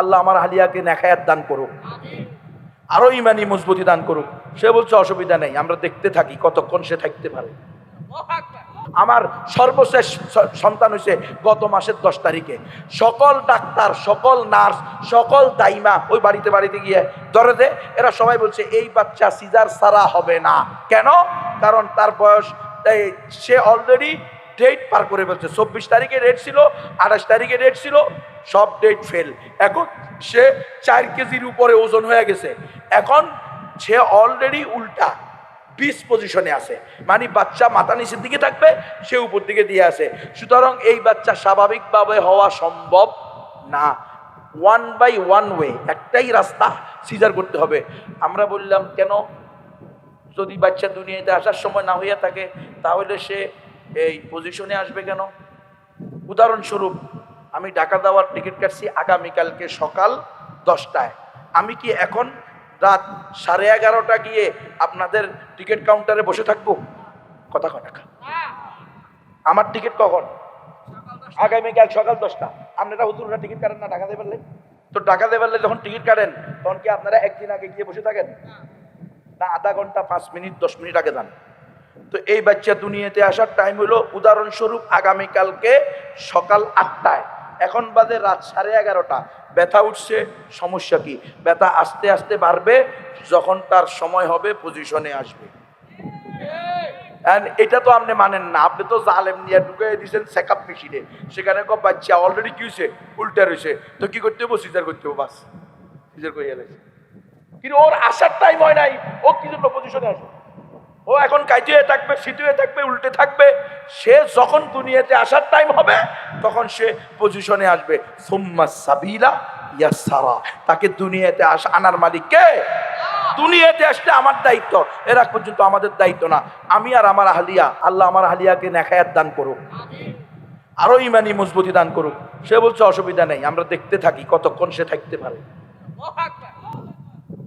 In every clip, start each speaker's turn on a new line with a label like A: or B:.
A: আল্লাহ আমার হালিয়াকে নেখায়াত দান করুক। আরও ইমানি মজবুতি দান করুক। সে বলছে, অসুবিধা নেই, আমরা দেখতে থাকি, কতক্ষণ সে থাকতে পারে? আমার সর্বশেষ সন্তান হয়েছে গত মাসের দশ তারিখে। সকল ডাক্তার, সকল নার্স, সকল দাইমা ওই বাড়িতে বাড়িতে গিয়ে ধরে দে এরা সবাই বলছে, এই বাচ্চা সিজার সারা হবে না। কেন? কারণ তার বয়স সে অলরেডি ডেট পার করে ফেলছে। চব্বিশ তারিখে ডেট ছিল, আঠাশ তারিখে ডেট ছিল, সব ডেট ফেল এখন সে চার কেজির উপরে ওজন হয়ে গেছে। এখন সে অলরেডি উল্টা বিশ পজিশনে আছে। মানে বাচ্চা মাথা নিচের দিকে থাকবে, সে উপর দিকে দিয়ে আছে। সুতরাং এই বাচ্চা স্বাভাবিকভাবে হওয়া সম্ভব না। ওয়ান বাই ওয়ান ওয়ে একটাই রাস্তা সিজার করতে হবে। আমরা বললাম, কেন? যদি বাচ্চা দুনিয়াতে আসার সময় না হইয়া থাকে, তাহলে সে এই পজিশনে আসবে কেন? উদাহরণস্বরূপ, আমি ঢাকা দেওয়ার টিকিট কাটছি আগামীকালকে সকাল দশটায়। আমি কি এখন রাত সাড়ে এগারোটা গিয়ে আপনাদের টিকিট কাউন্টারে বসে থাকব? কথা টাকা আমার টিকিট কখন? আগামীকাল সকাল দশটা। আপনারা হুজুররা টিকিট কাটেন না, ঢাকা দেবেন তো ঢাকা দেবেন যখন টিকিট কাটেন, তখন কি আপনারা একদিন আগে গিয়ে বসে থাকেন? না, আধা ঘণ্টা, পাঁচ মিনিট, দশ মিনিট আগে যান। তো এই বাচ্চা দুনিয়াতে আসার টাইম হলো উদাহরণস্বরূপ আগামীকালকে সকাল আটটায়। এখন বাদে রাত সাড়ে এগারোটা। ব্যথা উঠছে, সমস্যা কি? ব্যথা আস্তে আস্তে বাড়বে, যখন তার সময় হবে পজিশনে আসবে। এটা তো আপনি মানেন না। আপনি তো জালেম নিয়ে ঢুকে দিয়েছেন চেকআপ মেশিনে সেখানে কব বাচ্চা অলরেডি কি হয়েছে উল্টা রয়েছে তো কি করতে হব সিজার করতে হব বাস। সিজার করে গেলে কিন্তু ওর আসার টাইম হয় নাই। ও কি জন্য পজিশনে আসে ও এখন হয়ে থাকবে হয়ে থাকবে উল্টে থাকবে। সে যখন দুনিয়াতে আসার টাইম হবে তখন সে পজিশনে আসবে। সুম্মা সাবিলা ইয়া সারা তাকে দুনিয়াতে আস আনার মালিক কে? দুনিয়াতে আসলে আমার দায়িত্ব। এর আগ পর্যন্ত আমাদের দায়িত্ব না। আমি আর আমার আহলিয়া আল্লাহ আমার আহলিয়াকে নেখায়াত দান করুক। আরও ইমানি মজবুতি দান করুক। সে বলছে অসুবিধা নেই আমরা দেখতে থাকি কতক্ষণ সে থাকতে পারে?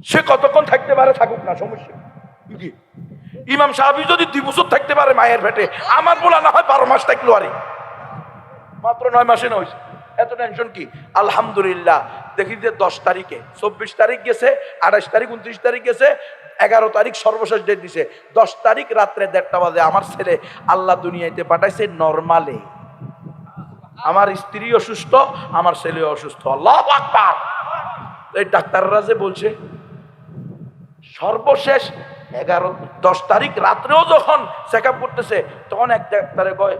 A: সে কতক্ষণ থাকতে পারে থাকুক না সমস্যা? ইমাম সাহাবি যদি দুই বছর থাকতে পারে মায়ের পেটে, আমার বলা না হয় বারো মাস থাকল আরে। মাত্র নয় মাসে নয়। এত টেনশন কি? আলহামদুলিল্লাহ, দেখি যে দশ তারিখে, চব্বিশ তারিখ গেছে, আঠাশ তারিখ, উনত্রিশ তারিখ গেছে, এগারো তারিখ সর্বশেষ ডেট দিছে। দশ তারিখ রাত্রে দেড়টা বাজে, আমার ছেলে আল্লাহ দুনিয়াতে পাঠাইছে নর্মালে আমার স্ত্রী অসুস্থ, আমার ছেলে অসুস্থ। এই ডাক্তাররা যে বলছে, সর্বশেষ এগারো, দশ তারিখ রাত্রেও যখন চেক আপ করতেছে, তখন এক ডাক্তারে কয়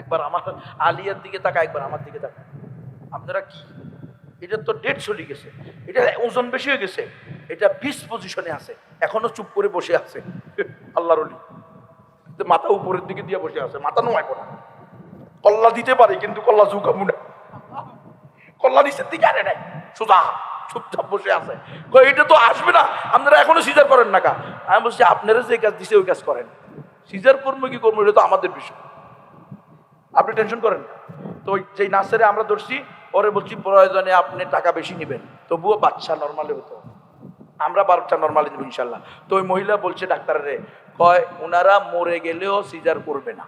A: একবার আমার আলিয়ার দিকে তাকা একবার আমার দিকে তাকা আপনারা কি? এটা তো ডেট চলে গেছে। এটা ওজন বেশি হয়ে গেছে। এটা বিশ পজিশনে আছে। এখনও চুপ করে বসে আছে। আল্লাহর মাথা উপরের দিকে দিয়ে বসে আছে। মাথা নোয়ায় না কল্লা দিতে পারে, কিন্তু কল্লা ঝুঁকাবো না। কল্লা নিচের দিকে আনে নাই। সোজা চুপচাপ বসে আছে। কই, এটা তো আসবে না আপনারা এখনও সিজার করেন না কা? আমি বলছি আপনারা যে কাজ দিছে ওই কাজ করেন। সিজার করব কি করব এটা তো আমাদের বিষয়। আপনি টেনশন করেন তো যেই নার্সারে আমরা ধরছি ওরে বলছি প্রয়োজনে আপনি টাকা বেশি নেবেন। তবুও বাচ্চা নর্মালে হতো। আমরা বারোটা নর্মালি নেব ইনশাল্লাহ। তো ওই মহিলা বলছে ডাক্তারে কয় ওনারা মরে গেলেও সিজার করবে না।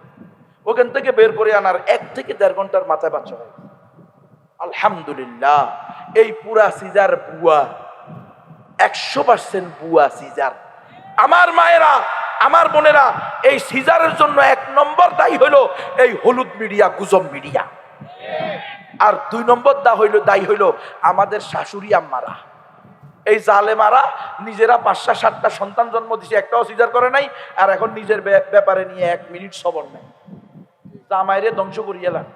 A: ওখান থেকে বের করে আনার এক থেকে দেড় ঘণ্টার মাথায় বাচ্চা হয়। আলহামদুলিল্লাহ, এই পুরা সিজার বুয়া, একশো পার্সেন্ট বুয়া সিজার। আমার মায়েরা, আমার বোনেরা, এই সিজারের জন্য এক নম্বর দায়ী হইল এই হলুদ মিডিয়া, গুজব মিডিয়া। আর দুই নম্বর দা হইল, দায়ী হইল আমাদের শাশুড়ি আম্মারা। এই জালে মারা নিজেরা পাঁচটা, সাতটা সন্তান জন্ম দিছে, একটাও সিজার করে নাই, আর এখন নিজের ব্যাপারে নিয়ে এক মিনিট সবর নেই। জামাইরে ধ্বংস করিয়ে এলাম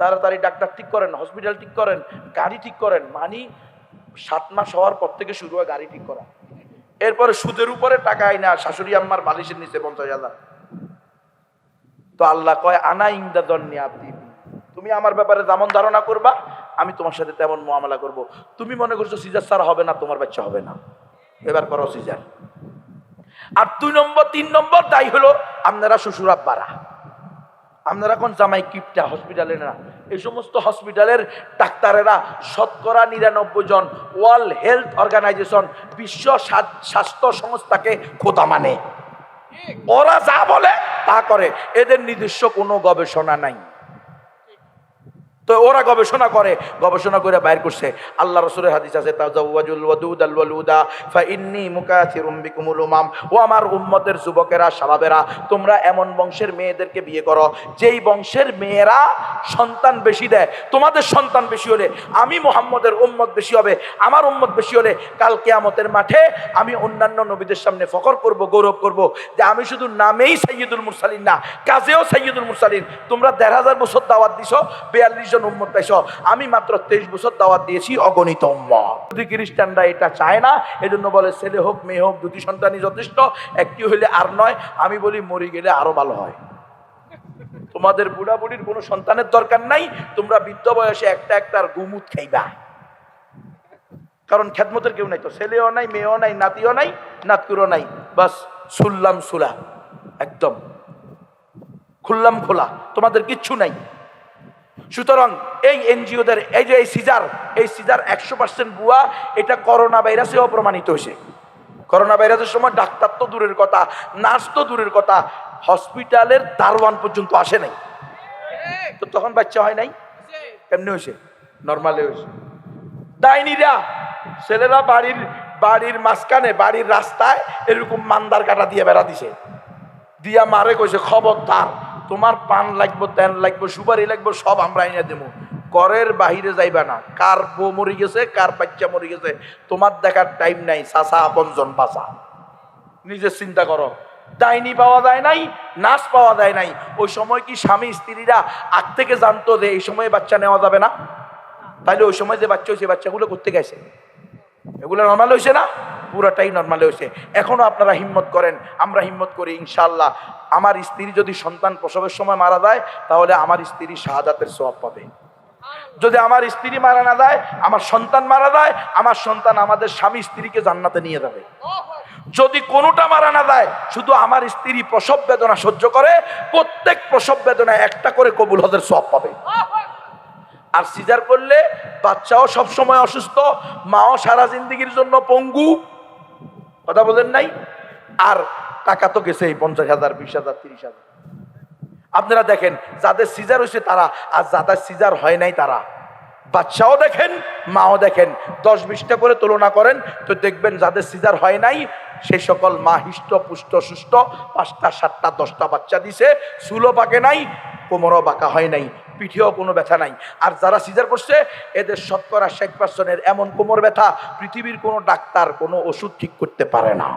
A: তাড়াতাড়ি ডাক্তার ঠিক করেন হসপিটাল ঠিক করেন, গাড়ি ঠিক করেন, মানি সাত মাস হওয়ার পর থেকে শুরু হয় গাড়ি ঠিক করা। এরপরে সুদের উপরে টাকা আয় আইনা, শাশুড়ি আম্মার বালিশের নিচে পঞ্চাশ হাজার। তো আল্লাহ কয়, আনা ইন্দা দন্নি আপনি তুমি আমার ব্যাপারে যেমন ধারণা করবা, আমি তোমার সাথে তেমন মোয়ামলা করব। তুমি মনে করছ সিজার সার হবে না, তোমার বাচ্চা হবে না। এবার করো সিজার। আর দুই নম্বর, তিন নম্বর তাই হলো আপনারা শ্বশুর আব্বারা। আপনারা এখন জামাই কিপটা হসপিটালে না? এই সমস্ত হসপিটালের ডাক্তারেরা শতকরা নিরানব্বই জন ওয়ার্ল্ড হেলথ অর্গানাইজেশন বিশ্ব স্বা- স্বাস্থ্য সংস্থাকে খোদা মানে। ওরা যা বলে তা করে। এদের নিজস্ব কোনো গবেষণা নাই। তো ওরা গবেষণা করে গবেষণা করে বাইর করছে। আল্লাহ রসুলের হাদিস আছে ও আমার উম্মতের যুবকেরা শাবাবেরা তোমরা এমন বংশের মেয়েদেরকে বিয়ে করো, যেই বংশের মেয়েরা সন্তান বেশি দেয়। তোমাদের সন্তান বেশি হলে আমি মোহাম্মদের উম্মত বেশি হবে, আমার উম্মত বেশি হলে কাল কেয়ামতের মাঠে আমি অন্যান্য নবীদের সামনে ফখর করব, গৌরব করব যে আমি শুধু নামেই সৈয়দুল মুরসালিন না, কাজেও সৈয়দুল মুরসালিন। তোমরা দেড় হাজার বছর দাওয়াত দিছো, বিয়াল্লিশ জন উম্মত পাইছ আমি মাত্র তেইশ বছর দাওয়াত দিয়েছি অগণিত উম্মত। যদি খ্রিস্টানরা এটা চায় না, এজন্য বলে ছেলে হোক, মেয়ে হোক, দুটি সন্তানই যথেষ্ট, একটি হইলে আর নয়। আমি বলি মরি গেলে আরও ভালো হয়। তোমাদের বুড়া বুড়ির কোনো সন্তানের দরকার নাই, তোমরা বৃদ্ধ বয়সে একটা একটা আর গুমুত খাইবা। কারণ খেদমতের কেউ নাই তো। ছেলেও নাই, মেয়েও নাই, নাতিও নাই, নাতকুরও নাই। বাস শুনলাম সুলা, একদম। খুললাম খোলা। তোমাদের কিচ্ছু নাই। সুতরাং এই এনজিওদের, এই যে এই সিজার এই সিজার একশো পার্সেন্ট বুয়া এটা করোনা ভাইরাসেও প্রমাণিত হয়েছে। করোনা ভাইরাসের সময় ডাক্তার তো দূরের কথা, নার্স তো দূরের কথা, হসপিটালের দারোয়ান পর্যন্ত আসে নাই। তো তখন বাচ্চা হয় নাই? কেমনি হয়েছে? নর্মালে হয়েছে। ডাইনিরা ছেলেরা বাড়ির বাড়ির মাঝখানে, বাড়ির রাস্তায় এরকম মান্দার কাটা দিয়ে বেড়া দিছে। দিয়া মারে কইছে, খবরদার তোমার পান লাগবো তেন লাগবো, সুপারি লাগবো, সব আমরা এনে দেবো। করের বাহিরে যাইবা না। কার বউ মরে গেছে, কার বাচ্চা মরে গেছে, তোমার দেখার টাইম নাই, চাচা আপনজন বাসা নিজে চিন্তা করো। ডাইনি পাওয়া যায় নাই নাচ পাওয়া যায় নাই। ওই সময় কি স্বামী স্ত্রীরা আগ থেকে জানতো যে এই সময় বাচ্চা নেওয়া যাবে না? তাইলে ওই সময় যে বাচ্চা হয়েছে বাচ্চাগুলো করতে গেছে এগুলো নর্মাল হয়েছে না? পুরাটাই নর্মাল হয়েছে। এখনও আপনারা হিম্মত করেন, আমরা হিম্মত করি ইনশাল্লাহ আমার স্ত্রী যদি সন্তান প্রসবের সময় মারা যায়, তাহলে আমার স্ত্রী শাহাদাতের সব পাবে। যদি আমার স্ত্রী মারা না যায়, আমার সন্তান মারা যায়, আমার সন্তান আমাদের স্বামী স্ত্রীকে জান্নাতে নিয়ে যাবে। যদি কোনোটা মারা না যায়, শুধু আমার স্ত্রী প্রসব বেদনা সহ্য করে, প্রত্যেক প্রসব বেদনা একটা করে কবুল হদের সব পাবে। আর সিজার করলে বাচ্চাও সব সময় অসুস্থ, মাও সারা জিন্দগির জন্য পঙ্গু। কথা বলেন নাই? আর টাকা তো গেছে পঞ্চাশ হাজার, বিশ হাজার, তিরিশ হাজার। আপনারা দেখেন, যাদের সিজার হয়েছে তারা, আর যাদের সিজার হয় নাই তারা। বাচ্চাও দেখেন, মাও দেখেন। দশ, বিশটা করে তুলনা করেন, তো দেখবেন যাদের সিজার হয় নাই, সেই সকল মা হিষ্ট, পুষ্ট সুষ্ট পাঁচটা, সাতটা, দশটা বাচ্চা দিছে চুলো পাকে নাই, কোমরও বাঁকা হয় নাই। পিঠেও কোনো ব্যথা নাই। আর যারা সিজার করছে, এদের শতকরা ষাট পার্সেন্টের এমন কোমর ব্যথা পৃথিবীর কোনো ডাক্তার কোনো ওষুধ ঠিক করতে পারে না।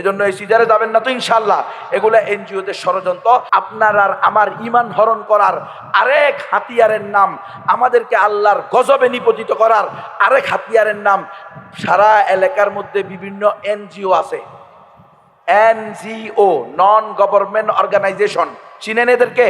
A: এজন্য এই সিজারে যাবেন না তো ইনশাল্লাহ এগুলো এনজিওদের ষড়যন্ত্র। আপনার আর আমার ইমান হরণ করার আরেক হাতিয়ারের নাম, আমাদেরকে আল্লাহর গজবে নিপতিত করার আরেক হাতিয়ারের নাম, সারা এলাকার মধ্যে বিভিন্ন এনজিও আছে। NGO non government organization. চিনেন এদেরকে?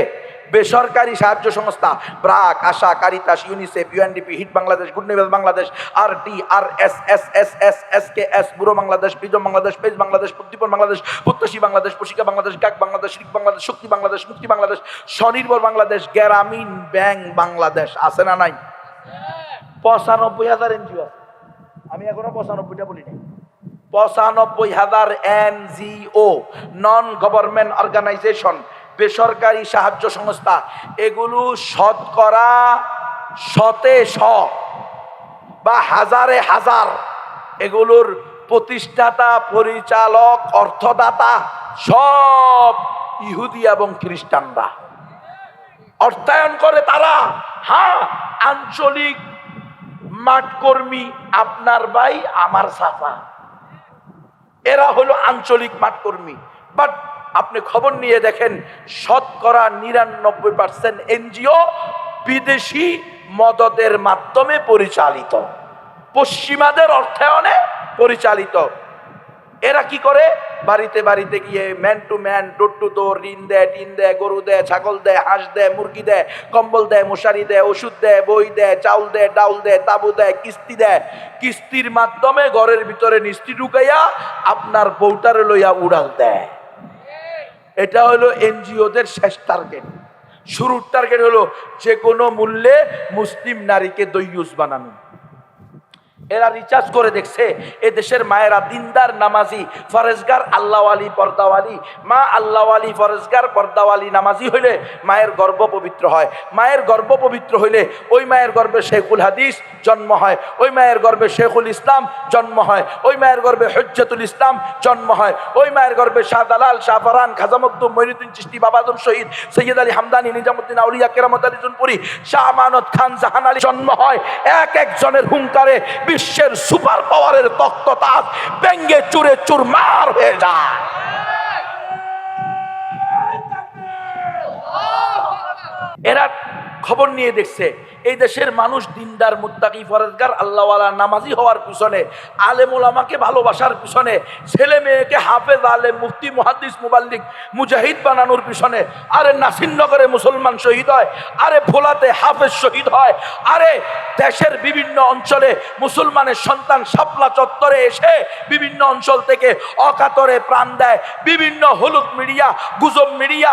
A: বেসরকারি সাহায্য সংস্থা BRAC, ASA, Caritas, UNICEF, UNDP, HEED Bangladesh, good news Bangladesh R D R S S S S S K S BURO Bangladesh বিজম Bangladesh পেজ বাংলাদেশ প্রদীপন বাংলাদেশ প্রত্যাশী বাংলাদেশ প্রশিকা বাংলাদেশ গাক বাংলাদেশ রিক বাংলাদেশ, শক্তি বাংলাদেশ, মুক্তি বাংলাদেশ, স্বনির্ভর বাংলাদেশ, গ্রামীণ ব্যাংক বাংলাদেশ, আছে না নাই? পঁচানব্বই হাজার এনজিও আমি এখনও পঁচানব্বইটা বলি নাই পঁচানব্বই হাজার এনজিও নন গভর্নমেন্ট অর্গানাইজেশন বেসরকারি সাহায্য সংস্থা, এগুলো শতকরা শতে শ বা হাজারে হাজার এগুলোর প্রতিষ্ঠাতা, পরিচালক, অর্থদাতা সব ইহুদি এবং খ্রিস্টানরা। অর্থায়ন করে তারা। হ্যাঁ আঞ্চলিক মাঠকর্মী আপনার ভাই, আমার সাফা এরা হলো আঞ্চলিক মাঠকর্মী। বাট আপনি খবর নিয়ে দেখেন, শতকরা নিরানব্বই পার্সেন্ট এনজিও বিদেশি মদদের মাধ্যমে পরিচালিত। পশ্চিমাদের অর্থায়নে পরিচালিত। এরা কি করে? বাড়িতে বাড়িতে গিয়ে man to man door to door ঋণ দেয়, টিন দেয়, গরু দেয়, ছাগল দেয়, হাঁস দেয়, মুরগি দেয়, কম্বল দেয়, মশারি দেয়, ওষুধ দেয়, বই দেয়, চাউল দেয়, ডাউল দেয়, তাবু দেয়, কিস্তি দেয়। কিস্তির মাধ্যমে ঘরের ভিতরে নিস্তি ঢুকাইয়া আপনার বউটারে লইয়া উড়াল দেয়। এটা হলো এনজিওদের শেষ টার্গেট শুরুর টার্গেট হলো যে কোনো মূল্যে মুসলিম নারীকে দৈয়ুস বানানো। এরা রিচার্জ করে দেখছে, এ দেশের মায়েরা দিনদার নামাজি, ফরেজগার আল্লাহওয়ালি, পর্দাওয়ালি। মা আল্লাহওয়ালি, ফরেজগার, পর্দাওয়ালি, নামাজি হইলে মায়ের গর্ব পবিত্র হয়। মায়ের গর্ব পবিত্র হইলে ওই মায়ের গর্বে শেখুল হাদিস জন্ম হয়। ওই মায়ের গর্বে শেখুল ইসলাম জন্ম হয়। ওই মায়ের গর্বে হজ্জাতুল ইসলাম জন্ম হয়। ওই মায়ের গর্বে শাহ দালাল, শাহ ফরান খাজামুদ্দুম মহিনুদ্দিন চিস্তি বাবাদুল শহীদ, সৈয়দ আলী হামদানি, নিজামুদ্দিন আউলিয়া, কেরামত আলী জুনপুরি, শাহ আমানত খান জাহান আলী জন্ম হয়। এক একজনের হুঙ্কারে বিশ্বের সুপার পাওয়ারের তক্ততাপ ব্যঙ্গে চুরে চুরমার হয়ে যায়। এরা খবর নিয়ে দেখছে এই দেশের মানুষ দিনদার, মুত্তাকি, ফরেজগার, আল্লাহওয়ালা, নামাজি হওয়ার পিছনে আলেম ওলামাকে ভালোবাসার পিছনে, ছেলে মেয়েকে হাফেজ, আলেম, মুফতি, মুহাদ্দিস, মুবাল্লিক, মুজাহিদ বানানোর পিছনে, আরে নাসিরনগরে মুসলমান শহীদ হয়, আরে ভোলাতে হাফেজ শহীদ হয়, আরে দেশের বিভিন্ন অঞ্চলে মুসলমানের সন্তান শাপলা চত্বরে এসে বিভিন্ন অঞ্চল থেকে অকাতরে প্রাণ দেয়, বিভিন্ন হলুদ মিডিয়া, গুজব মিডিয়া,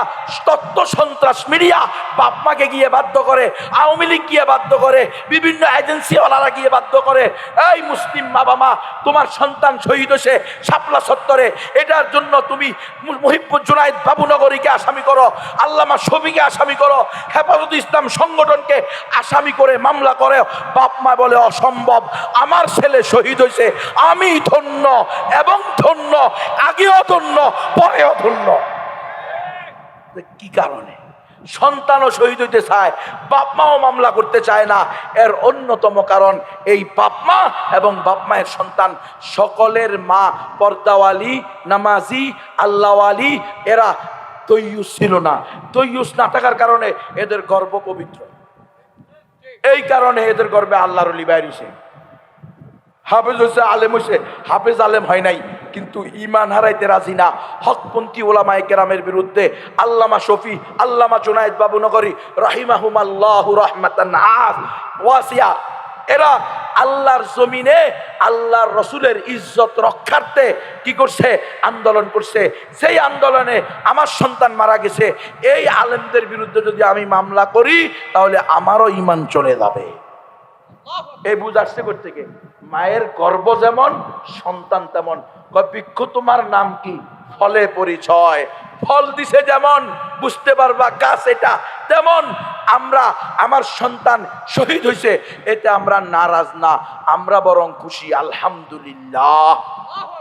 A: তত্ত্ব সন্ত্রাস মিডিয়া বাপমাকে গিয়ে বাধ্য করে, আওয়ামী লীগ গিয়ে বাধ্য করে, বিভিন্ন এজেন্সিওয়ালারা গিয়ে বাধ্য করে, এই মুসলিম বাবা মা তোমার সন্তান শহীদ হয়েছে শাপলা সত্তরে, এটার জন্য তুমি মু- মুহিব্বুর জুনাইদ বাবুনগরীকে আসামি করো, আল্লামা শফিকে আসামি করো, হেফাজত ইসলাম সংগঠনকে আসামি করে মামলা করে। বাপ মা বলে, অসম্ভব, আমার ছেলে শহীদ হয়েছে, আমি ধন্য এবং ধন্য, আগেও ধন্য, পরেও ধন্য। কি কারণে? সন্তানও শহীদ হইতে চায় বাপ মাও মামলা করতে চায় না। এর অন্যতম কারণ এই বাপ মা এবং বাপ মায়ের সন্তান। সকলের মা পর্দাওয়ালি, নামাজি, আল্লাহওয়ালি, এরা তৈয়ুস ছিল না। তৈয়ুস না থাকার কারণে এদের গর্ব পবিত্র। এই কারণে এদের গর্বে আল্লাহর অলি বাইরিছে হাফেজ হচ্ছে আলেম হচ্ছে হাফেজ আলেম হয় নাই, কিন্তু ইমান হারাইতে রাজি না। হকপন্থী ওলামায় কেরামের বিরুদ্ধে আল্লামা শফি, আল্লামা জুনায়দ বাবু নগরী রাহিমাহুম আল্লাহ রহমাতান ওয়াসিয়া। এরা আল্লাহর জমিনে আল্লাহর রসুলের ইজ্জত রক্ষার্থে কি করছে? আন্দোলন করছে। সেই আন্দোলনে আমার সন্তান মারা গেছে, এই আলেমদের বিরুদ্ধে যদি আমি মামলা করি, তাহলে আমারও ইমান চলে যাবে। এই বুঝ আসছে থেকে মায়ের গর্ব যেমন, সন্তান তেমন। বৃক্ষ তোমার নাম কি? ফলে পরিচয়। ফল দিছে যেমন, বুঝতে পারবা গাছ এটা তেমন। আমরা, আমার সন্তান শহীদ হয়েছে এতে আমরা নারাজ না, আমরা বরং খুশি, আলহামদুলিল্লাহ।